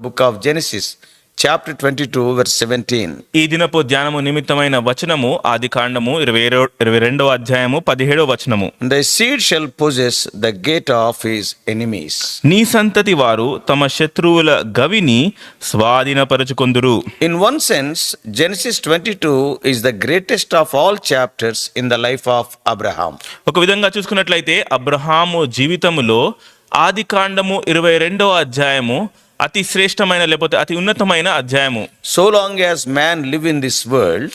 Book of Genesis chapter twenty two verse seventeen ఈ దినపు ధ్యానము నిమిత్తమైన వచనము ఆది కాండము ఇరవై ఇరవై రెండవ అధ్యాయము పదిహేడవ వచనము. The seed shall possess the gate of his enemies నీ సంతతి వారు తమ శత్రువుల గవిని స్వాధీనపరచుకుందురు. In one sense Genesis twenty two is the greatest of all chapters in the life of Abraham ఒక విధంగా చూసుకున్నట్లయితే అబ్రహాము జీవితములో ఆది కాండము ఇరవై రెండవ అధ్యాయము అతి శ్రేష్టమైన లేకపోతే అతి ఉన్నతమైన అధ్యాయము. So long as man live in this world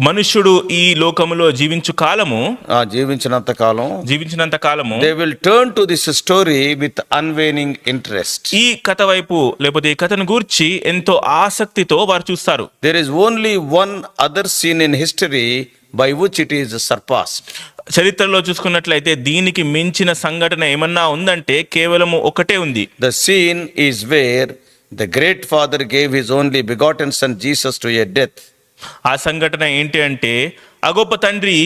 మనుషుడు ఈ లోకములో జీవించు కాలము జీవించినంత కాలం జీవించినంత కాలము they will turn to this story with unwaning interest ఈ కథ వైపు లేకపోతే ఈ కథను గురించి ఎంతో ఆసక్తితో వారు చూస్తారు. There is only one other scene in history by which it is surpassed చరిత్రలో చూసుకున్నట్లయితే దీనికి మించిన సంఘటన ఏమన్నా ఉందంటే కేవలము ఒకటే ఉంది. The scene is where the great father gave his only begotten son Jesus to a death ఆ సంఘటన ఏంటి అంటే అగొప్ప తండ్రి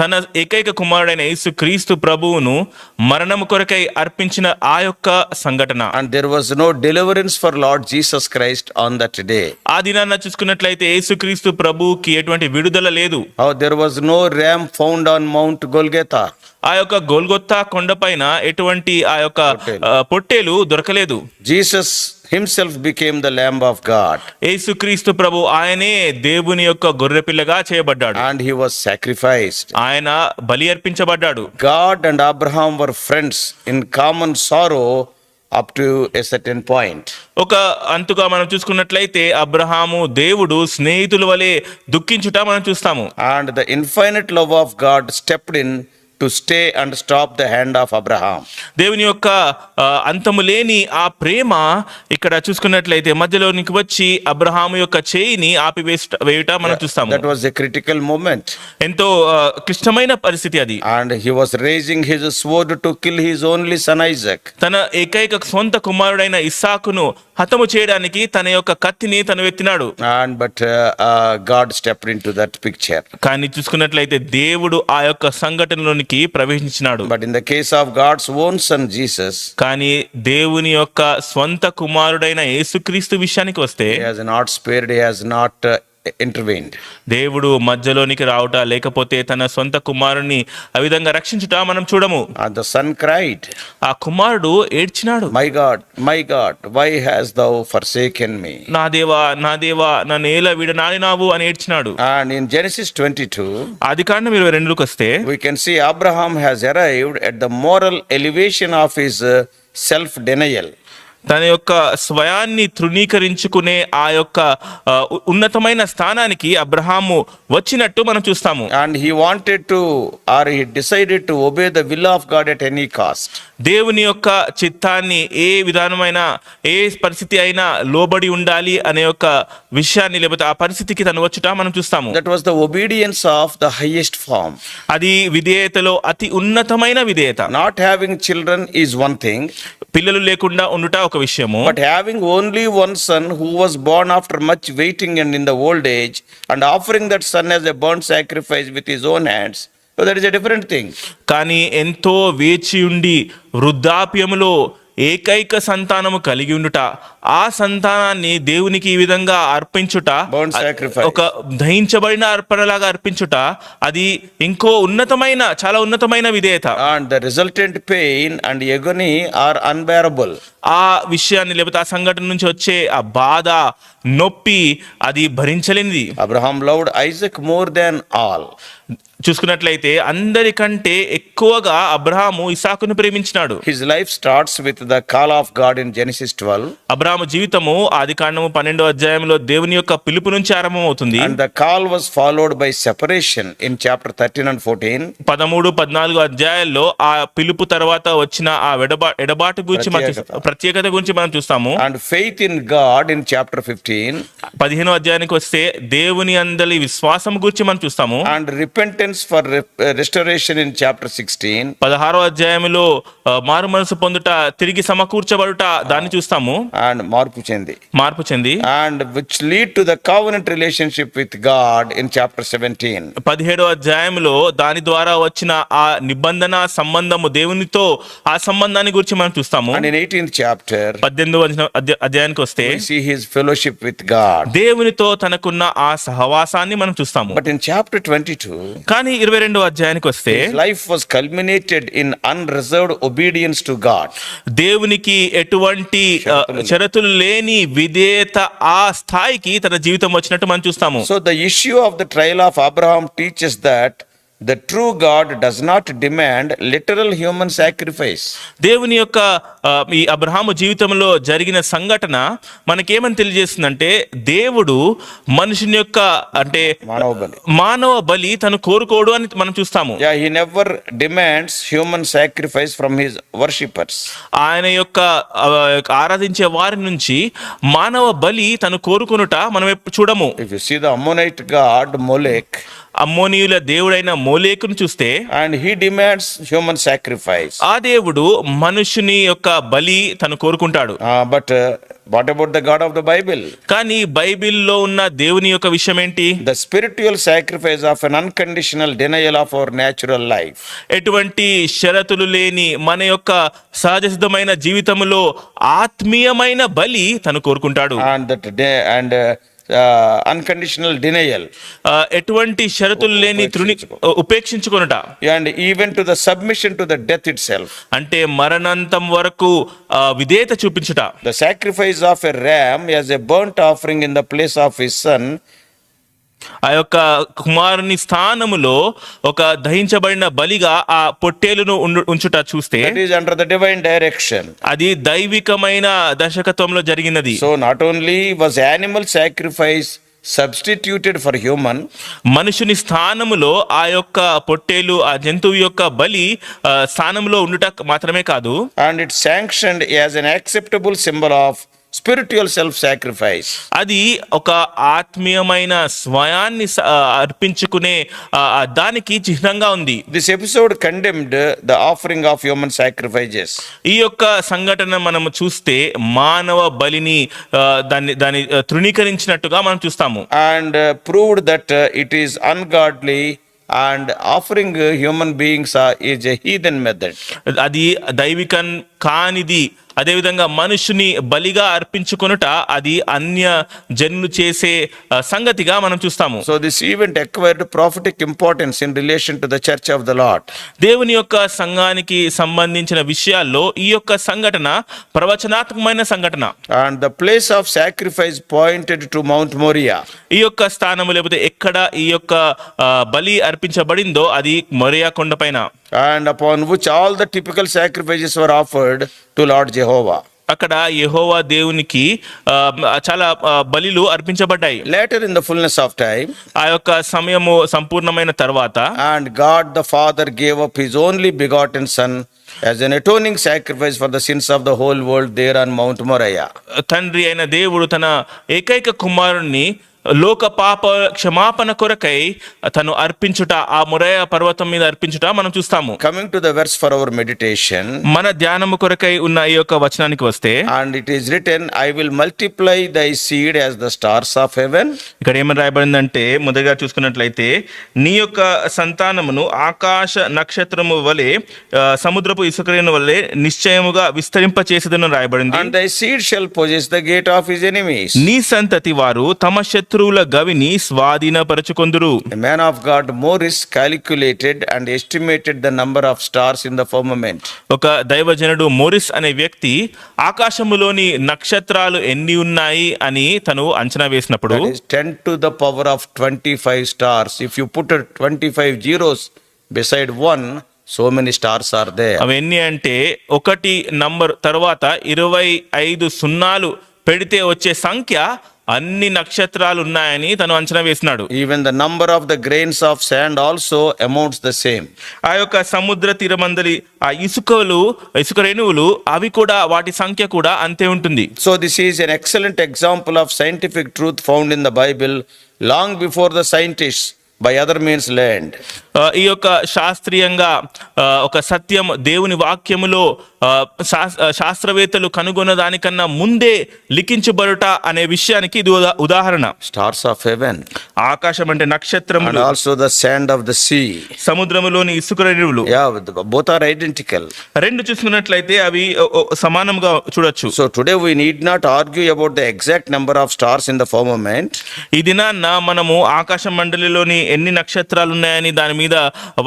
తన ఏకైక కుమారుడైన యేసు క్రీస్తు ప్రభువును మరణము కొరకై అర్పించిన ఆ యొక్క సంఘటన And there was no deliverance for Lord Jesus Christ on that day. ఆ దినాన్న చూసుకున్నట్లయితే యేసుక్రీస్తు ప్రభువుకి ఎటువంటి విడుదల లేదు there was no ram found on Mount Golgotha. ఆ యొక్క గోల్గొత్తా కొండపైన ఎటువంటి ఆ యొక్క పొట్టేలు దొరకలేదు Jesus himself became the Lamb of God యేసుక్రీస్తు ప్రభు ఆయనే దేవుని యొక్క గొర్రెపిల్లగా చేయబడ్డాడు and he was sacrificed. ఆయన బలి అర్పించబడ్డాడు God and Abraham were friends in common sorrow up to a certain point. ఒక అంతుగా మనం చూసుకున్నట్లయితే అబ్రహాము దేవుడు స్నేహితుల వలె దుఃఖించుట మనం చూస్తాము And the infinite love of God stepped in to stay and stop the hand of Abraham. దేవుని యొక్క అంతము లేని ఆ ప్రేమ ఇక్కడ చూసుకున్నట్లయితే మధ్యలోనికి వచ్చి అబ్రహాము యొక్క చేయిని ఆపివేట వేయుట మనం చూస్తాము That was a critical moment. ఎంతో క్లిష్టమైన పరిస్థితి అది And he was raising his sword to kill his only son Isaac. తన ఏకైక సొంత కుమారుడైన ఇస్సాకును హతము చేయడానికి తన యొక్క కత్తిని తను ఎత్తినాడు but uh, uh, God stepped into that picture. కానీ చూసుకున్నట్లయితే దేవుడు ఆ యొక్క సంఘటనలోనికి ప్రవేశించినాడు But in the case of God's own son Jesus, కానీ దేవుని యొక్క స్వంత కుమారుడైన యేసుక్రీస్తు విషయానికి వస్తే he has not spared, he ఇంటర్వెయిన్ దేవుడు మధ్యలోనికి రావట లేకపోతే తన సొంత కుమారుణ్ణి ఆ విధంగా రక్షించుట మనం చూడము. ద సన్ క్రైట్ ఆ కుమారుడు ఏడ్చినాడు. My God my God why hast thou forsaken me నా దేవా నా దేవా నన్ను ఏల విడనాలి నావు అని ఏడ్చినాడు. నేను జెనసిస్ ట్వంటీ టూ అది కాండం ఇరవై రెండులోకి వస్తే we can see has has arrived at the moral elevation of his self denial తన యొక్క స్వయాన్ని తృణీకరించుకునే ఆ యొక్క ఉన్నతమైన స్థానానికి అబ్రహాము వచ్చినట్టు మనం చూస్తాము. And he wanted to or he decided to obey the will of God at any cost దేవుని యొక్క చిత్తాన్ని ఏ విధానమైన ఏ పరిస్థితి అయినా లోబడి ఉండాలి అనే ఒక విషయాన్ని లేకపోతే ఆ పరిస్థితికి తను వచ్చుట మనం చూస్తాము. That was the obedience of the highest form అది విధేయతలో అతి ఉన్నతమైన విధేయత. Not having children is one thing పిల్లలు లేకుండా ఉండుట ఒక విషయము. But having only one son who was born after much waiting and in the old age and offering that son as a burnt sacrifice with his own hands so that is a different thing. కానీ ఎంతో వేచి ఉండి వృద్ధాప్యములో ఏకైక సంతానము కలిగి ఉండుట ఆ సంతానాన్ని దేవునికి ఈ విధంగా అర్పించుట. ఒక దహించబడిన అర్పణలాగా అర్పించుట అది ఇంకో ఉన్నతమైన చాలా ఉన్నతమైన విధేయత And the resultant pain and agony are unbearable. ఆ విషయాన్ని లేకపోతే ఆ సంఘటన నుంచి వచ్చే ఆ బాధ నొప్పి అది భరించలేనిది Abraham loved Isaac more than all. చూసుకున్నట్లయితే అందరికంటే ఎక్కువగా అబ్రహాము ఇసాకును ప్రేమించినాడు His life starts with the call of God in Genesis 12. అబ్రాహాము జీవితము ఆది కాండము పన్నెండో అధ్యాయంలో దేవుని యొక్క పిలుపు నుంచి ఆరంభమవుతుంది the call was followed by separation in chapter 13 and 14. పదమూడు పద్నాలుగు అధ్యాయాల్లో ఆ పిలుపు తర్వాత వచ్చిన ఆ ఎడబా ఎడబాటు గురించి మనం. ప్రత్యేకత. గురించి మనం చూస్తాము And faith in God in chapter 15. పదిహేనో అధ్యాయానికి వస్తే దేవుని అందలి విశ్వాసం గురించి మనం చూస్తాము for re- uh, restoration in chapter 16. పదహారో అధ్యాయంలో మారు మనసు పొందుట తిరిగి సమకూర్చబడుట దాన్ని చూస్తాము And మార్పు చెంది. మార్పు చెంది And which lead to the covenant relationship with God in chapter 17. పదిహేడో అధ్యాయంలో దాని ద్వారా వచ్చిన ఆ నిబంధన సంబంధము దేవునితో ఆ సంబంధాన్ని గురించి మనం చూస్తాము And in 18th chapter, అధ్య- అధ్యాయానికి వస్తే we see his fellowship with God. దేవునితో తనకున్న ఆ సహవాసాన్ని మనం చూస్తాము But in chapter 22, కానీ ఇరవై రెండవ అధ్యాయానికి వస్తే his life was culminated in unreserved obedience to God. దేవునికి ఎటువంటి ఆ, షరతులు లేని విధేయత ఆ స్థాయికి తన జీవితం వచ్చినట్టు మనం చూస్తాము So the issue of the trial of Abraham teaches that the true God does not demand literal human sacrifice. దేవుని యొక్క ఈ అబ్రహాము జీవితంలో జరిగిన సంఘటన మనకేమని తెలియజేస్తుందంటే దేవుడు మనుషుని యొక్క అంటే మానవ బలి. మానవ బలి తను కోరుకోడు అని మనం చూస్తాము Yeah, he never demands human sacrifice from his worshippers. ఆయన యొక్క ఆరాధించే వారి నుంచి మానవ బలి తను కోరుకొనుట మనం చూడము If you see the Ammonite god Molech, అమ్మోనీయుల దేవుడైన మోలేకును చూస్తే and he demands human sacrifice ఆ దేవుడు మనుషుని యొక్క బలి తను కోరుకుంటాడు. But what about the God of the Bible కానీ బైబిల్లో ఉన్న దేవుని యొక్క విషయం ఏంటి the spiritual sacrifice of un unconditional denial of our natural life ఎటువంటి షరతులు లేని మన యొక్క సహజ జీవితంలో ఆత్మీయమైన బలి తను కోరుకుంటాడు. And that day and unconditional denial ఎటువంటి షరతులు లేని తృణి ఉపేక్షించుకునట? And even to the submission to the death itself అంటే మరణాంతం వరకు విధేయత చూపించట. The sacrifice of a ram as a burnt offering in the place of his son ఆ యొక్క కుమారుని స్థానములో ఒక దహించబడిన బలిగా ఆ పొట్టేలును ఉంచుట చూస్తే అండర్ ద డివైన్ డైరెక్షన్ అది దైవికమైన దశకత్వంలో జరిగినది. So not only was animal sacrifice substituted for human మనుషుని స్థానములో ఆ యొక్క పొట్టేలు ఆ జంతువు యొక్క బలి స్థానంలో ఉండుట మాత్రమే కాదు. And it sanction as an acceptable symbol of spiritual self sacrifice అది ఒక ఆత్మీయమైన స్వయాన్ని అర్పించుకునే దానికి చిహ్నంగా ఉంది. This episode condemned the offering of human sacrifices ఈ యొక్క సంఘటన మనం చూస్తే మానవ బలిని దాన్ని దాన్ని తృణీకరించినట్టుగా మనం చూస్తాము. And proved that it is ungodly and offering human beings is a heathen method అది దైవికం కానిది అదేవిధంగా మనుషుని బలిగా అర్పించుకొనుట అది అన్య జనులు చేసే సంగతిగా మనం చూస్తాము So this event acquired prophetic importance in relation to the church of the Lord. దేవుని యొక్క సంఘానికి సంబంధించిన విషయాల్లో ఈ యొక్క సంఘటన ప్రవచనాత్మకమైన సంఘటన And the place of sacrifice pointed to Mount Moriah. ఈ యొక్క స్థానము లేకపోతే ఎక్కడ ఈ యొక్క బలి అర్పించబడిందో అది మొరియా కొండపైన and upon which all the typical sacrifices were offered to Lord Jehovah అక్కడ యహోవా దేవునికి చాలా బలిలు అర్పించబడ్డాయి. Later in the fullness of time ఆ యొక్క సమయము సంపూర్ణమైన తర్వాత and God the Father gave up his only begotten son as an atoning sacrifice for the sins of the whole world there on Mount Moriah తండ్రి అయిన దేవుడు తన ఏకైక కుమారుణ్ణి లోక పాప క్షమాపణ కొరకై తను అర్పించుట ఆ మురయ పర్వతం మీద అర్పించుట మనం చూస్తాము. Coming to the verse for our meditation, మన ధ్యానము కొరకై ఉన్న ఈ యొక్క వచనానికి వస్తే and it is written, I will multiply thy seed as the stars of heaven. ఇక్కడ ఏమని రాయబడిందంటే మొదటిగా చూసుకున్నట్లయితే నీ యొక్క సంతానమును ఆకాశ నక్షత్రము వలె సముద్రపు ఇసుకరేణు వలె నిశ్చయముగా విస్తరింప చేసేదని రాయబడింది. And thy seed shall possess the gate of his enemies. నీ సంతతి వారు తమ శత్రువుల గవిని స్వాధీనపరచుకొందురు. Man of God Morris calculated and estimated the number of stars in the firmament ఒక దైవజనుడు మోరిస్ అనే వ్యక్తి ఆకాశములోని నక్షత్రాలు ఎన్ని ఉన్నాయి అని తను అంచనా వేసినప్పుడు ten to the power of twenty five stars if you put twenty five zeros beside one so many stars are they అవి ఎన్ని అంటే ఒకటి నంబర్ తర్వాత ఇరవై ఐదు సున్నాలు పెడితే వచ్చే సంఖ్య అన్ని నక్షత్రాలు ఉన్నాయని తను అంచనా వేసినాడు. Even the number of the grains of sand also amounts the same ఆ యొక్క సముద్ర తీరమందలి ఆ ఇసుకలు ఇసుక రేణువులు అవి కూడా వాటి సంఖ్య కూడా అంతే ఉంటుంది. So this is an excellent example of scientific truth found in the Bible long before the scientist by other means land ఈ యొక్క శాస్త్రీయంగా ఒక సత్యం దేవుని వాక్యములో శాస్ శాస్త్రవేత్తలు కనుగొన్న దానికన్నా ముందే లిఖించబడుట అనే విషయానికి ఇది ఉదాహరణ. స్టార్స్ ఆఫ్ హెవెన్ ఆకాశం అంటే నక్షత్రం also the sand of the sea సముద్రములోని ఇసుక రేణువులు. బోత్ ఐడెంటికల్ రెండు చూసుకున్నట్లయితే అవి సమానంగా చూడొచ్చు. So today we need not argue about the exact number of stars in the firmament ఈ దినాన్న మనము ఆకాశ మండలిలోని ఎన్ని నక్షత్రాలు ఉన్నాయని దాని మీద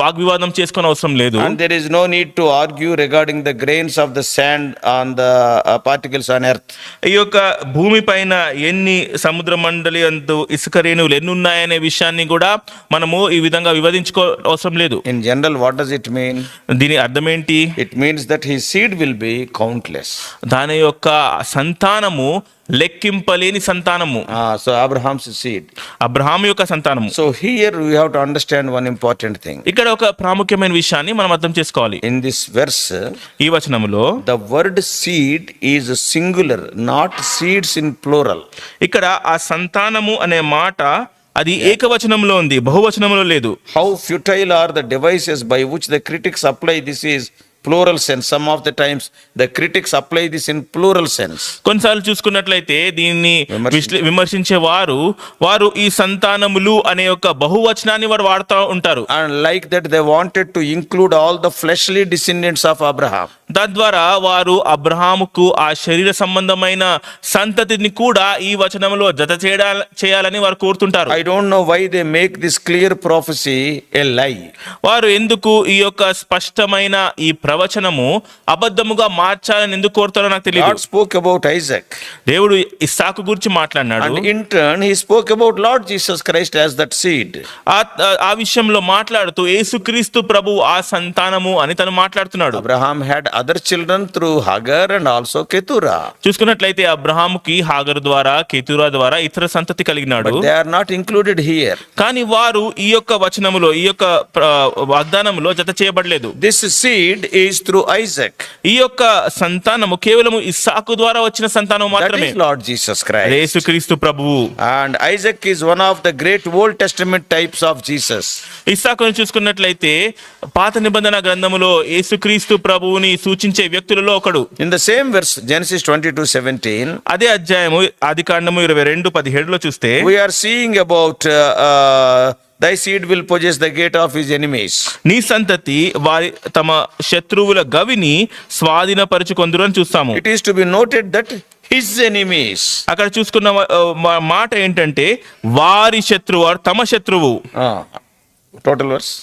వాగ్వివాదం చేసుకోవడం అవసరం లేదు. There is no need to argue regarding the grey grains of the sand on the uh, particles on earth. ఈ యొక్క భూమి పైన ఎన్ని సముద్ర మండలి అందు ఇసుక రేణువులు ఎన్ని ఉన్నాయనే విషయాన్ని కూడా మనము ఈ విధంగా వివరించుకో అవసరం లేదు In general, what does it mean? దీని అర్థం ఏంటి It means that his seed will be countless. దాని యొక్క సంతానము లెక్కింపలేని సంతానము. సో అబ్రహామ్ సీడ్ అబ్రహాం యొక్క సంతానము. So here you have to understand one important thing ఇక్కడ ఒక ప్రాముఖ్యమైన విషయాన్ని మనం అర్థం చేసుకోవాలి. ఇన్ దిస్ వెర్స్ ఈ వచనములో the word seed is singular not seeds in plural ఇక్కడ ఆ సంతానము అనే మాట అది ఏకవచనంలో ఉంది బహువచనంలో లేదు. How futile are the devices by which the critics apply this is plural sense some of the times the critics apply this in plural sense కొన్నిసార్లు చూసుకున్నట్లయితే దీన్ని విమర్శించే వారు వారు ఈ సంతానములు అనే ఒక బహువచనాన్ని వారు వాడుతూ ఉంటారు. And like that they wanted to include all the fleshly descendants of Abraham తద్వారా వారు అబ్రహాముకు ఆ శరీర సంబంధమైన సంతతిని కూడా ఈ వచనంలో జత చేయాలని వారు కోరుతుంటారు. I don't know why they make this clear prophecy a lie వారు ఎందుకు ఈ యొక్క స్పష్టమైన ఈ ప్రవచనము అబద్ధముగా మార్చాలని ఎందుకు కోరుతారో నాకు తెలియదు spoke about Isaac. దేవుడు ఇస్సాకు గురించి మాట్లాడినాడు And in turn, he spoke about Lord Jesus Christ as that seed. ఆ విషయంలో మాట్లాడుతూ యేసుక్రీస్తు ప్రభు ఆ సంతానము అని తను మాట్లాడుతున్నాడు Abraham had other children through Hagar and also Keturah. చూసుకున్నట్లయితే అబ్రహాముకి హాగరు ద్వారా కేతురా ద్వారా ఇతర సంతతి కలిగినాడు they are not included here. కానీ వారు ఈ యొక్క వచనములో ఈ యొక్క వాగ్దానములో జత చేయబడలేదు This seed is through Isaac. ఈ యొక్క సంతానము కేవలము ఇస్సాకు ద్వారా వచ్చిన సంతానం That మాత్రమే is Lord Jesus Christ. యేసుక్రీస్తు ప్రభువు And Isaac is one of the great Old Testament types of Jesus. ఇస్సాకును చూసుకున్నట్లయితే పాత నిబంధన గ్రంథములో యేసుక్రీస్తు ప్రభువుని సూచించే వ్యక్తులలో ఒకడు In the same verse, Genesis 22 17, అదే అధ్యాయము ఆది కాండము ఇరవై రెండు పదిహేడులో చూస్తే we are seeing about uh, uh, thy seed will possess the gate of his enemies నీ సంతతి వారి తమ శత్రువుల గవిని స్వాధీనపరచుకొందురు అని చూస్తాము. It is to be noted that his enemies అక్కడ చూసుకున్న మాట ఏంటంటే వారి శత్రువు తమ శత్రువు. టోటల్ వర్స్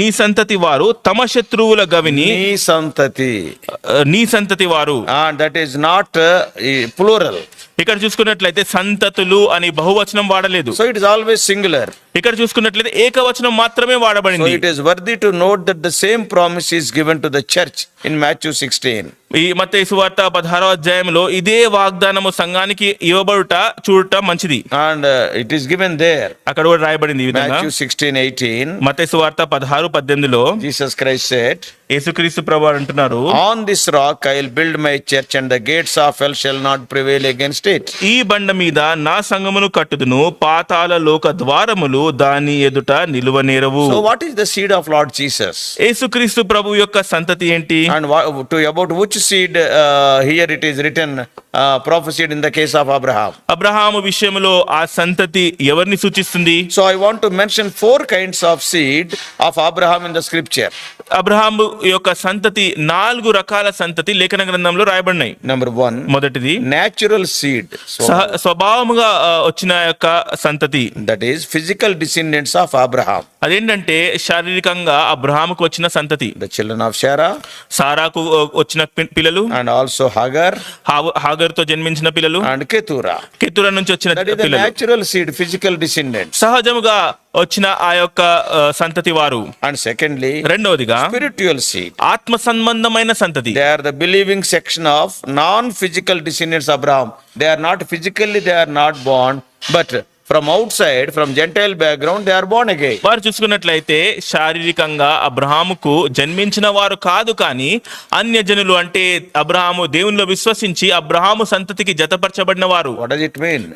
నీ సంతతి వారు తమ శత్రువుల గవిని నీ సంతతి. నీ సంతతి వారు. దట్ ఈస్ నాట్ ప్లూరల్ ఇక్కడ చూసుకున్నట్లయితే సంతతులు అని బహువచనం వాడలేదు. So it is always singular ఇక్కడ చూసుకున్నట్లయితే ఏకవచనం మాత్రమే వాడబడింది. It is worthy to note that the same promise is given to the church in Matthew sixteen ఈ మత సువార్త పదహారో అధ్యాయంలో ఇదే వాగ్దానము సంఘానికి ఇవ్వబడుట చూడటం మంచిది. And it is given there అక్కడ కూడా రాయబడింది మాథ్యూ సిక్స్టీన్ ఎయిటీన్ మత సువార్త పదహారు పద్దెనిమిదిలో జీసస్ క్రైస్ట్ సెట్ యేసుక్రీస్తు ప్రభు అంటున్నారు on this rock I will build my church and the gates of hell shall not prevail against it ఈ బండ మీద నా సంగమును కట్టుదును పాతాల లోక ద్వారములు దాని ఎదుట నిలువనేరవు. So what is the seed of Lord Jesus యేసుక్రీస్తు ప్రభు యొక్క సంతతి ఏంటి? And to about which seed here it is written prophesied in the case of Abraham Abraham విషయంలో ఆ సంతతి ఎవరిని సూచిస్తుంది? So I want to mention four kinds of seed of Abraham in the scripture Abraham యొక్క సంతతి నాలుగు రకాల సంతతి లేఖన గ్రంథంలో రాయబడినాయి. నంబర్ వన్ మొదటిది నేచురల్ సీడ్ స్వభావంగా వచ్చిన యొక్క సంతతి. That is physical descendants of Abraham అదేంటంటే శారీరకంగా అబ్రహాంకు వచ్చిన సంతతి. ద చిల్డ్రన్ ఆఫ్ సారా సారాకు వచ్చిన పిల్లలు. అండ్ ఆల్సో హాగర్ హాగర్తో జన్మించిన పిల్లలు. అండ్ కేతురా కేతురా నుంచి వచ్చిన నేచురల్ సీడ్ ఫిజికల్ డిసెండెంట్ సహజముగా వచ్చిన ఆ యొక్క సంతతి వారు. అండ్ సెకండ్లీ రెండవదిగా స్పిరిచువల్ సీడ్ ఆత్మ సంబంధమైన సంతతి. They are the believing section of non physical descendants Abram they are not physically they are not bond but from outside from gentile background they are born again వారు చూసుకున్నట్లయితే శారీరకంగా అబ్రహాముకు జన్మించిన వారు కాదు కానీ అన్య జనులు అంటే అబ్రహాము దేవునిలో విశ్వసించి అబ్రహాము సంతతికి జతపరచబడిన వారు.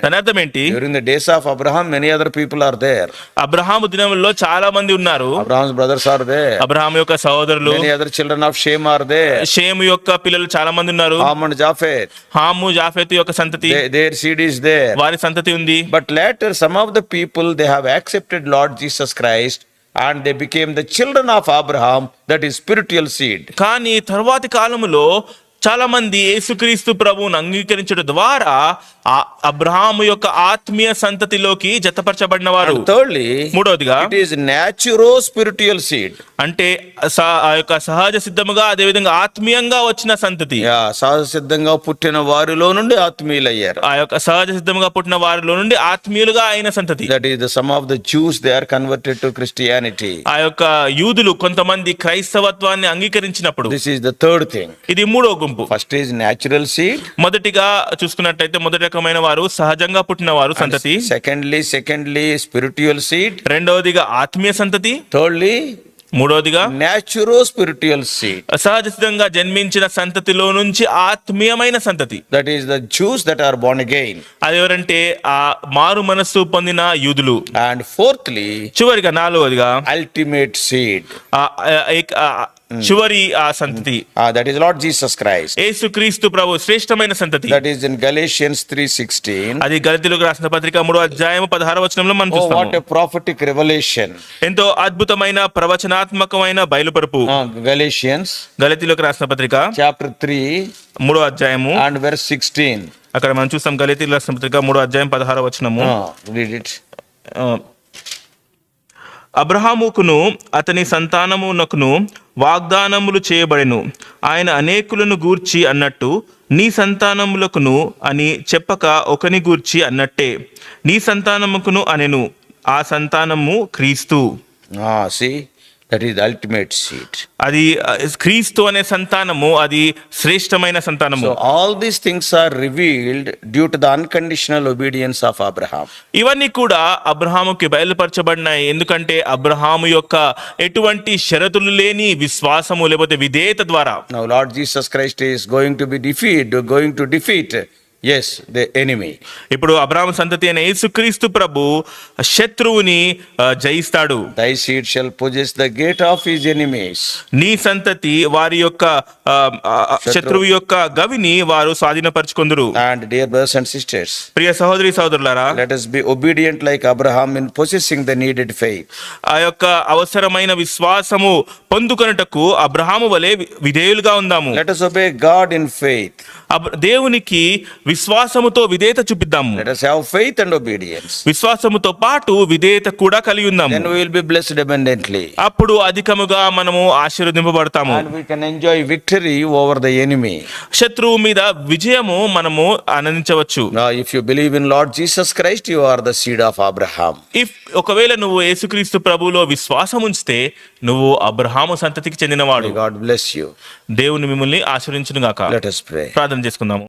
దాని అర్థం ఏంటి? During days of Abraham many other people are there Abraham దినంలో చాలా మంది ఉన్నారు. Abraham brothers are they Abraham యొక్క సహోదరులు other children of Shem are they Shem యొక్క పిల్లలు చాలా మంది ఉన్నారు. హామ్ అండ్ జాఫెత్ హామ్ యొక్క సంతతి దేర్ సీడ్ దే వారి సంతతి ఉంది. But let later, some of the people they have accepted Lord Jesus Christ and they became the children of Abraham, that is spiritual seed. కానీ తర్వాతి కాలములో చాలా మంది యేసుక్రీస్తు ప్రభువును అంగీకరించడం ద్వారా ఆ అబ్రహాము యొక్క ఆత్మీయ సంతతిలోకి జతపరచబడిన వారు మూడవదిగా it is naturo spiritual seed. అంటే ఆ యొక్క సహజ సిద్ధముగా అదేవిధంగా ఆత్మీయంగా వచ్చిన సంతతి సహజ సిద్ధంగా పుట్టిన వారిలో నుండి ఆత్మీయులయ్యారు ఆ యొక్క సహజ సిద్ధముగా పుట్టిన వారిలో నుండి ఆత్మీయులుగా అయిన సంతతి that is the sum of the Jews they are converted to Christianity. ఆ యొక్క యూదులు కొంతమంది క్రైస్తవత్వాన్ని అంగీకరించినప్పుడు This is the third thing. ఇది మూడో గుంపు గుంపు ఫస్ట్ ఈజ్ న్యాచురల్ సీడ్ మొదటిగా చూసుకున్నట్టయితే మొదటి రకమైన వారు సహజంగా పుట్టిన వారు సంతతి. సెకండ్లీ సెకండ్లీ స్పిరిచువల్ సీడ్ రెండవదిగా ఆత్మీయ సంతతి. థర్డ్లీ మూడవదిగా న్యాచురల్ స్పిరిచువల్ సీడ్ సహజ సిద్ధంగా జన్మించిన సంతతిలో నుంచి ఆత్మీయమైన సంతతి. That is the Jews that are born again అది ఎవరంటే ఆ మారు మనస్సు పొందిన యూదులు. అండ్ ఫోర్త్లీ చివరిగా నాలుగవదిగా అల్టిమేట్ సీడ్ చివరి ఆ సంతతి Ah, that is Lord Jesus Christ. యేసుక్రీస్తు ప్రభు శ్రేష్టమైన సంతతి That is in Galatians 3:16. అది గలతీలకు రాసిన పత్రిక మూడో అధ్యాయం పదహార వచనంలో మనం Oh, చూస్తాము a prophetic revelation. ఎంతో అద్భుతమైన ప్రవచనాత్మకమైన బయలుపరుపు Ah, Galatians గలతీలకు రాసిన పత్రిక chapter 3 మూడో అధ్యాయము and verse 16. అక్కడ మనం చూస్తాం గలతీలకు రాసిన పత్రిక మూడో అధ్యాయం పదహార వచనము Ah, read it. ఆ, అబ్రహాముకును అతని సంతానమునకును వాగ్దానములు చేయబడెను. ఆయన అనేకులను గూర్చి అన్నట్టు నీ సంతానములకును అని చెప్పక ఒకని గూర్చి అన్నట్టే. నీ సంతానముకును అనెను. ఆ సంతానము క్రీస్తు. Ah, that is ultimate seed అది క్రీస్తు అనే సంతానము అది శ్రేష్టమైన సంతానము. All these things are revealed due to the unconditional obedience of Abraham ఇవన్నీ కూడా అబ్రహాముకి బయలుపరచబడినాయి. ఎందుకంటే అబ్రహాము యొక్క ఎటువంటి షరతులు లేని విశ్వాసము లేకపోతే విధేయత ద్వారా. Now Lord Jesus Christ is going to be defeat going to defeat enemy ఇప్పుడు అబ్రాహం సంతతి అనే యేసుక్రీస్తు ప్రభు శత్రువుని జయిస్తాడు. దై గేట్ ఆఫ్ హిస్ ఎనిమీస్ నీ సంతతి వారి యొక్క శత్రువు. యొక్క గవిని వారు స్వాధీనపరచుకుందురు. అండ్ సిస్టర్స్ ప్రియ సహోదరి సోదరులారా let us like Abraham in possessing the needed faith ఆ యొక్క అవసరమైన విశ్వాసము పొందుకొనుటకు అబ్రహాము వలె విధేయులుగా ఉందాము. Let us God in faith దేవునికి విశ్వాసముతో విధేత చూపిద్దాము. విశ్వాసముతో పాటు విధేయత కూడా కలిగి ఉందాము. అప్పుడు అధికముగా మనము ఆశీర్వదింపబడతాము. విక్టరీ ఓవర్ ద ఎనిమి శత్రువు మీద విజయము మనము ఆనందించవచ్చు. If you believe Lord Jesus Christ you are the of Abraham if ఒకవేళ నువ్వు యేసుక్రీస్తు ప్రభువులో విశ్వాసం ఉంచితే నువ్వు అబ్రహాము సంతతికి చెందినవాడు. గాడ్ బ్లెస్ యు దేవుని మిమ్మల్ని ఆశీర్వించును గాక ప్రే ప్రార్థన చేసుకుందాము.